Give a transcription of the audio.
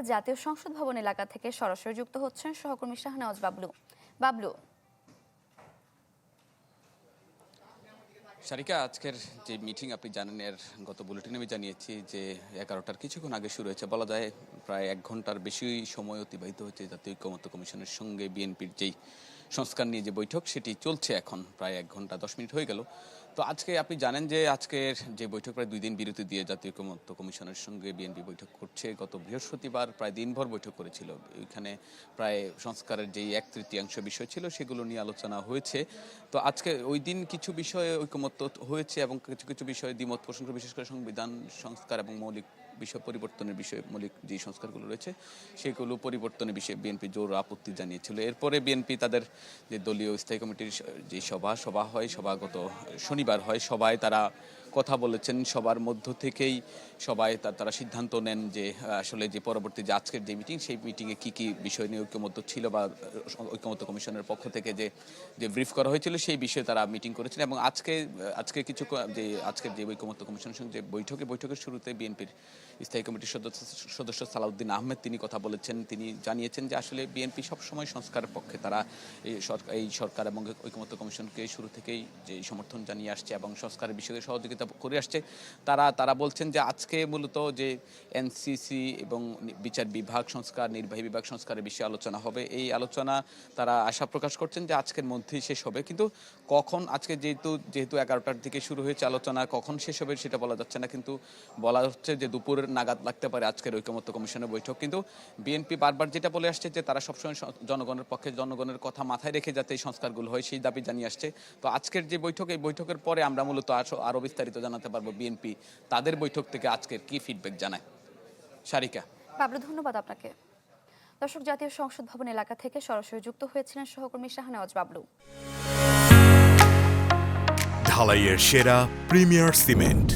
জাতীয় সংসদ ভবন এলাকা থেকে সরাসরি যুক্ত হচ্ছেন সহকর্মী শাহনওয়াজ বাবলু। বাবলু। সারিকা আজকের যে মিটিং আপনি জানেন, এর গত বুলেটিনে আমি জানিয়েছি যে এগারোটার কিছুক্ষণ আগে শুরু হয়েছে। বলা যায় প্রায় এক ঘণ্টার বেশি সময় অতিবাহিত হয়েছে জাতীয় ঐক্যমত্য কমিশনের সঙ্গে বিএনপির যেই সংস্কার নিয়ে যে বৈঠক, সেটি চলছে এখন। প্রায় এক ঘণ্টা দশ মিনিট হয়ে গেল। তো আজকে আপনি জানেন যে আজকের যে বৈঠক, প্রায় দুই দিন বিরতি দিয়ে জাতীয় ঐক্যমত্য কমিশনের সঙ্গে বিএনপি বৈঠক করছে। গত বৃহস্পতিবার প্রায় দিনভর বৈঠক করেছিল। ওইখানে প্রায় সংস্কারের যেই এক তৃতীয়াংশ বিষয় ছিল, সেগুলো নিয়ে আলোচনা হয়েছে। তো আজকে ওই দিন কিছু বিষয়ে ঐকমত্য হয়েছে এবং কিছু কিছু বিষয়ে দ্বিমত প্রসঙ্গ বিশেষ করে সংবিধান সংস্কার এবং মৌলিক বিষয় পরিবর্তনের বিষয়ে, মৌলিক যে সংস্কারগুলো রয়েছে, সেগুলো পরিবর্তনের বিষয়ে বিএনপি জোর আপত্তি জানিয়েছিল। এরপরে বিএনপি তাদের যে দলীয় স্থায়ী কমিটির যে সভা সভা হয় সভা গত শনিবার হয় সবাই তারা কথা বলেছেন সবার মধ্য থেকেই সবাই তারা সিদ্ধান্ত নেন যে আসলে যে পরবর্তী যে আজকের যে মিটিং সেই মিটিংয়ে কি কি বিষয় নিয়ে ঐক্যমত্য ছিল বা আহ, ঐক্যমত্য কমিশনের পক্ষ থেকে যে যে ব্রিফ করা হয়েছিল সেই বিষয়ে তারা মিটিং করেছেন এবং আজকে আজকে কিছু যে আজকের যে ঐক্যমত্য কমিশনের সঙ্গে যে বৈঠকে বৈঠকের শুরুতে বিএনপির স্থায়ী কমিটির সদস্য সদস্য সালাউদ্দিন আহমেদ তিনি কথা বলেছেন। তিনি জানিয়েছেন যে আসলে বিএনপি সবসময় সংস্কারের পক্ষে। তারা এই সরকার এই সরকার এবং ঐক্যমত্য কমিশনকে শুরু থেকেই যে সমর্থন জানিয়ে আসছে এবং সংস্কারের বিষয়ে সহযোগিতা করে আসছে। তারা তারা বলছেন যে আজকে মূলত যে এনসিসি এবং বিচার বিভাগ সংস্কার, নির্বাহী বিভাগ সংস্কারের বিষয়ে আলোচনা হবে। এই আলোচনা তারা আশা প্রকাশ করছেন যে আজকের মধ্যেই শেষ হবে। কিন্তু কখন, আজকে যেহেতু যেহেতু এগারোটার দিকে শুরু হয়েছে আলোচনা, কখন শেষ হবে সেটা বলা যাচ্ছে না। কিন্তু বলা হচ্ছে যে দুপুরের নাগাদ লাগতে পারে আজকের ঐক্যমত্য কমিশনের বৈঠক। কিন্তু বিএনপি বারবার যেটা বলে আসছে যে তারা সবসময় জনগণের পক্ষে, জনগণের কথা মাথায় রেখে যাতে এই সংস্কারগুলো হয়, সেই দাবি জানিয়ে আসছে। তো আজকের যে বৈঠক, এই বৈঠকের পরে আমরা মূলত আরো- আরও বিস্তারিত জানাতে পারব বিএনপি তাদের বৈঠক থেকে আজকের কি ফিডব্যাক জানায়। সারিকা। বাবলু ধন্যবাদ আপনাকে। দর্শক জাতীয় সংসদ ভবন এলাকা থেকে সরাসরি যুক্ত হয়েছিলেন সহকর্মী শাহনওয়াজ বাবলু। ঢালাইয়ের সেরা প্রিমিয়ার সিমেন্ট।